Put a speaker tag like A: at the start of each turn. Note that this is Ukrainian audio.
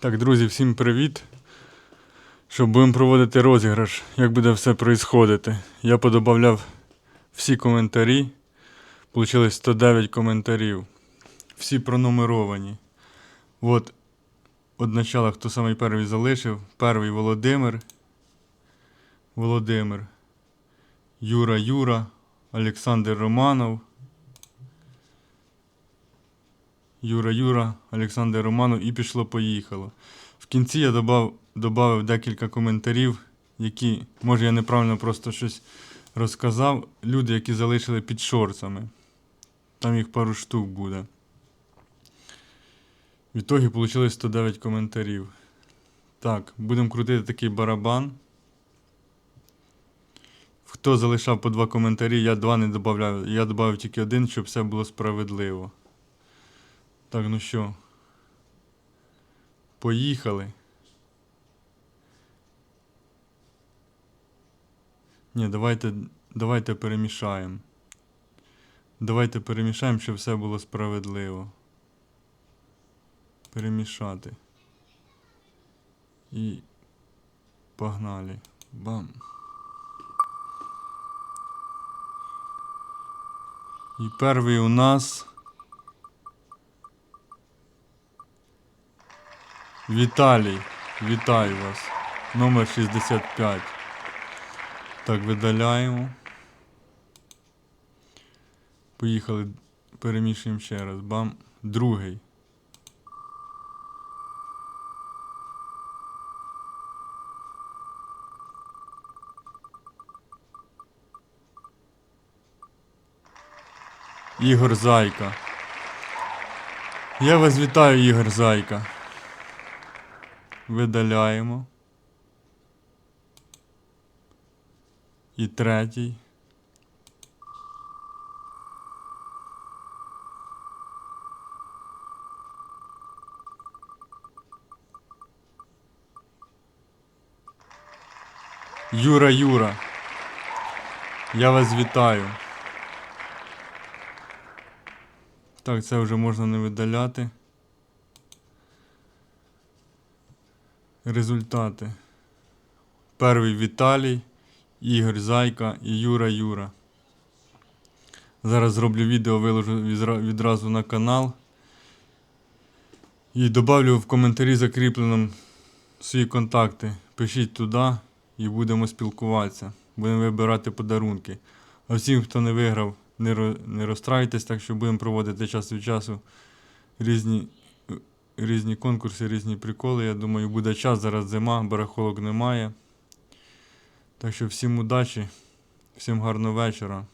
A: Так, друзі, всім привіт. Що будемо проводити розіграш, як буде все происходити. Я подобавляв всі коментарі. Получилось 109 коментарів. Всі пронумеровані. От, начала, хто самий перший залишив. Перший Володимир. Володимир. Юра Юра. Олександр Романов. Юра Юра, Олександр Романов і пішло-поїхало. В кінці я додав, додав декілька коментарів, які, може, я неправильно просто щось розказав. Люди, які залишили під шорцами. Там їх пару штук буде. В ітогі вийшло 109 коментарів. Так, будемо крутити такий барабан. Хто залишав по два коментарі, я два не додавав. Я додав тільки один, щоб все було справедливо. Так, ну що? Поїхали. Ні, давайте, давайте перемішаємо. Давайте перемішаємо, щоб все було справедливо. Перемішати. І погнали. Бам. І перший у нас. Віталій, вітаю вас. Номер 65. Так, видаляємо. Поїхали, перемішуємо ще раз. Бам. Другий. Ігор Зайка. Я вас вітаю, Ігор Зайка. Видаляємо. І третій. Юра Юра. Я вас вітаю. Так, це вже можна не видаляти. Результати. Перший Віталій, Ігор Зайка і Юра Юра. Зараз зроблю відео, виложу відразу на канал. І добавлю в коментарі закріпленому свої контакти. Пишіть туди і будемо спілкуватися. Будемо вибирати подарунки. А всім, хто не виграв, не, ро- не розстраюйтесь, так що будемо проводити час від часу різні різні конкурси, різні приколи. Я думаю, буде час, зараз зима, барахолок немає. Так що всім удачі, всім гарного вечора.